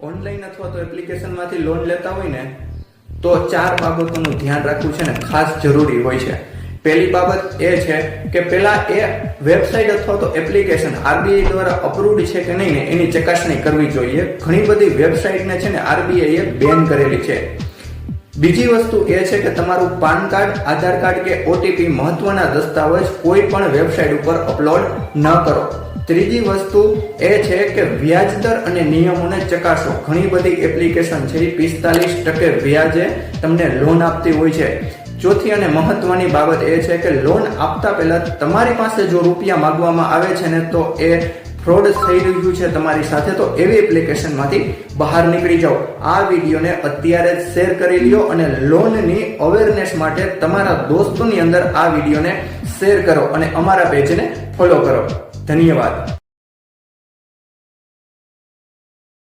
Online અથવા તો એપ્લિકેશનમાંથી loan લેતા હોય ને, તો ચાર બાબતોનું ધ્યાન રાખવું છે ને ખાસ જરૂરી હોય છે. પહેલી બાબત એ છે કે પેલા એ વેબસાઇટ અથવા તો એપ્લિકેશન આરબીઆઈ દ્વારા અપ્રુવડ છે કે નહીં ને એની ચકાસણી કરવી જોઈએ. ઘણી બધી વેબસાઇટને છે ને આરબીઆઈએ બેન કરેલી છે. બીજી વસ્તુ એ છે કે તમારું પાન કાર્ડ, આધાર કાર્ડ કે ઓટીપી મહત્વના દસ્તાવેજ કોઈ પણ વેબસાઇટ ઉપર અપલોડ ન કરો. ત્રીજી વસ્તુ એ છે કે વ્યાજ દર અને નિયમોને ચકાસો. ઘણી બધી એપ્લિકેશન છે પિસ્તાલીસ ટકે વ્યાજે તમને લોન આપતી હોય છે. ચોથી અને મહત્વની બાબત એ છે કે લોન આપતા પહેલા તમારી પાસે જો રૂપિયા માંગવામાં આવે છે ને તો એ ફ્રોડ થઈ રહ્યું છે તમારી સાથે, તો એવી એપ્લિકેશનમાંથી બહાર નીકળી જાઓ. આ વિડીયોને અત્યારે જ શેર કરી લ્યો અને લોનની અવેરનેસ માટે તમારા દોસ્તોની અંદર આ વિડીયોને શેર કરો અને અમારા પેજને ફોલો કરો. ધન્યવાદ.